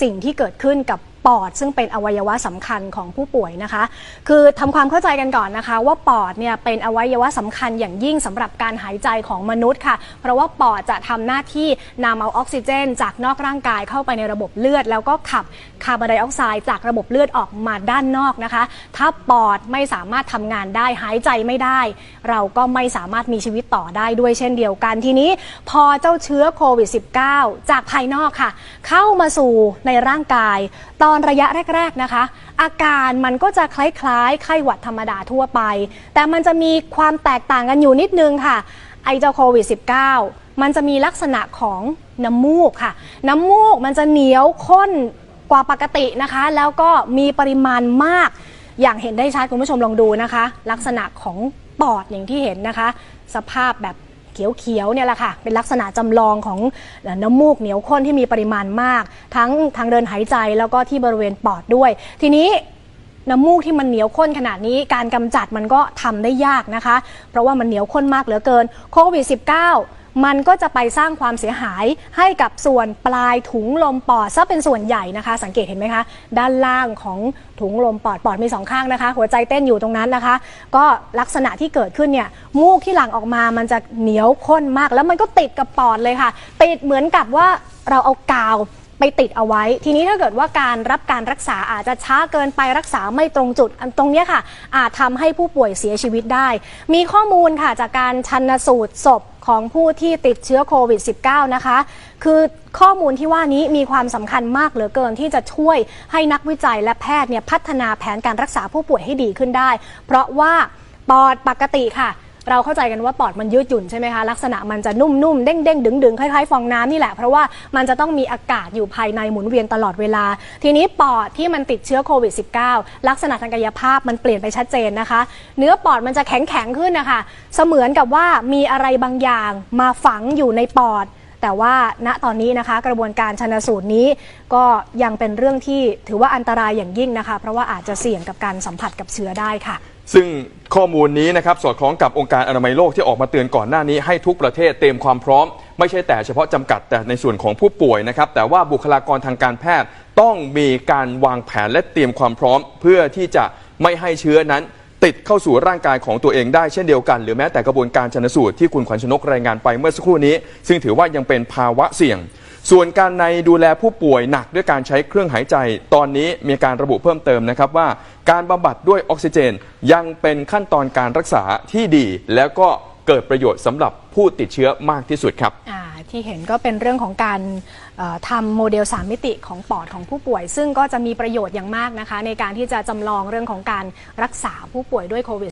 สิ่งที่เกิดขึ้นกับ ปอดซึ่งเป็นอวัยวะสำคัญของผู้ป่วยนะคะ คือทำความเข้าใจกันก่อนนะคะ ว่าปอดเนี่ยเป็นอวัยวะสำคัญอย่างยิ่งสำหรับการหายใจของมนุษย์ค่ะ เพราะว่าปอดจะทำหน้าที่นำเอาออกซิเจน จากนอกร่างกายเข้าไปในระบบเลือด แล้วก็ขับคาร์บอนไดออกไซด์จากระบบเลือดออกมาด้านนอกนะคะ ถ้าปอดไม่สามารถทำงานได้หายใจไม่ได้ เราก็ไม่สามารถมีชีวิตต่อได้ด้วยเช่นเดียวกันทีนี้ พอเจ้าเชื้อโควิด -19 จากภายนอกค่ะ เข้ามาสู่ในร่างกายตอนระยะแรก ๆนะคะ อาการมันก็จะคล้ายๆ ไข้หวัดธรรมดาทั่วไป แต่มันจะมีความแตกต่างกันอยู่นิดนึงค่ะ ไอเจ้าโควิด -19 มันจะมีลักษณะของน้ำมูกค่ะ น้ำมูกมันจะเหนียวข้นกว่าปกตินะคะ แล้วก็มีปริมาณมาก อย่างเห็นได้ชัดคุณผู้ชมลองดูนะคะ ลักษณะของปอดอย่างที่เห็นนะคะ สภาพแบบ เขียวๆเนี่ยแหละค่ะ เป็นลักษณะจำลองของน้ำมูกเหนียวข้นที่มีปริมาณมาก ทั้งทางเดินหายใจแล้วก็ที่บริเวณปอดด้วย ทีนี้น้ำมูกที่มันเหนียวข้นขนาดนี้การกำจัดมันก็ทำได้ยากนะคะ เพราะว่ามันเหนียวข้นมากเหลือเกินโควิด -19 มันก็จะไปสร้างความเสียหายให้กับส่วนปลายถุงลมปอดซะเป็นส่วนใหญ่นะคะ สังเกตเห็นไหมคะ ด้านล่างของถุงลมปอดปอดมีสองข้างนะคะ หัวใจเต้นอยู่ตรงนั้นนะคะ ก็ลักษณะที่เกิดขึ้นเนี่ยมูกที่หลั่งออกมามันจะเหนียวข้นมาก แล้วมันก็ติดกับปอดเลยค่ะ ติดเหมือนกับว่าเราเอากาวไปติดเอาไว้ ทีนี้ถ้าเกิดว่าการรับการรักษาอาจจะช้าเกินไปรักษาไม่ตรงจุด ตรงเนี้ยค่ะ อาจทำให้ผู้ป่วยเสียชีวิตได้ มีข้อมูลค่ะจากการชันสูตรศพ ของผู้ที่ติดเชื้อโควิด -19 นะคะ คือข้อมูลที่ว่านี้มีความสำคัญมากเหลือเกินที่จะช่วยให้นักวิจัยและแพทย์เนี่ยพัฒนาแผนการรักษาผู้ป่วยให้ดีขึ้นได้ เพราะว่าปอดปกติค่ะ เราเข้าใจกันว่าปอดมันยืดหยุ่นใช่ไหมคะลักษณะมันจะนุ่มๆเด้งๆดึงๆคล้ายๆฟองน้ำนี่แหละเพราะว่ามันจะต้องมีอากาศอยู่ภายในหมุนเวียนตลอดเวลา ทีนี้ปอดที่มันติดเชื้อโควิด -19 ลักษณะทางกายภาพมันเปลี่ยนไปชัดเจนนะคะ เนื้อปอดมันจะแข็งๆขึ้นนะคะเสมือนกับว่ามีอะไรบางอย่างมาฝังอยู่ในปอด แต่ว่าณตอนนี้นะคะกระบวนการชนสูตรนี้ก็ยังเป็นเรื่องที่ถือว่าอันตรายอย่างยิ่งนะคะ เพราะว่าอาจจะเสี่ยงกับการสัมผัสกับเชื้อได้ค่ะ ซึ่งข้อมูลนี้นะครับสอดคล้องกับองค์การอนามัยโลกที่ออกมาเตือนก่อนหน้านี้ให้ทุกประเทศเตรียมความพร้อม ไม่ใช่แต่เฉพาะจำกัดแต่ในส่วนของผู้ป่วยนะครับ แต่ว่าบุคลากรทางการแพทย์ต้องมีการวางแผนและเตรียมความพร้อม เพื่อที่จะไม่ให้เชื้อนั้น ติดเข้าสู่ร่างกายของตัวเองได้เช่นเดียวกัน หรือแม้แต่กระบวนการชนสูตรที่คุณขวัญชนกรายงานไปเมื่อสักครู่นี้ ซึ่งถือว่ายังเป็นภาวะเสี่ยง ส่วนการในดูแลผู้ป่วยหนักด้วยการใช้เครื่องหายใจ ตอนนี้มีการระบุเพิ่มเติมนะครับว่า การบำบัดด้วยออกซิเจน ยังเป็นขั้นตอนการรักษาที่ดี แล้วก็เกิดประโยชน์สำหรับผู้ติดเชื้อมากที่สุดครับ ที่เห็นก็เป็นเรื่องของการทำโมเดล 3 มิติของปอดของผู้ป่วย ซึ่งก็จะมีประโยชน์อย่างมากนะคะ ในการที่จะจำลองเรื่องของการรักษาผู้ป่วยด้วยโควิด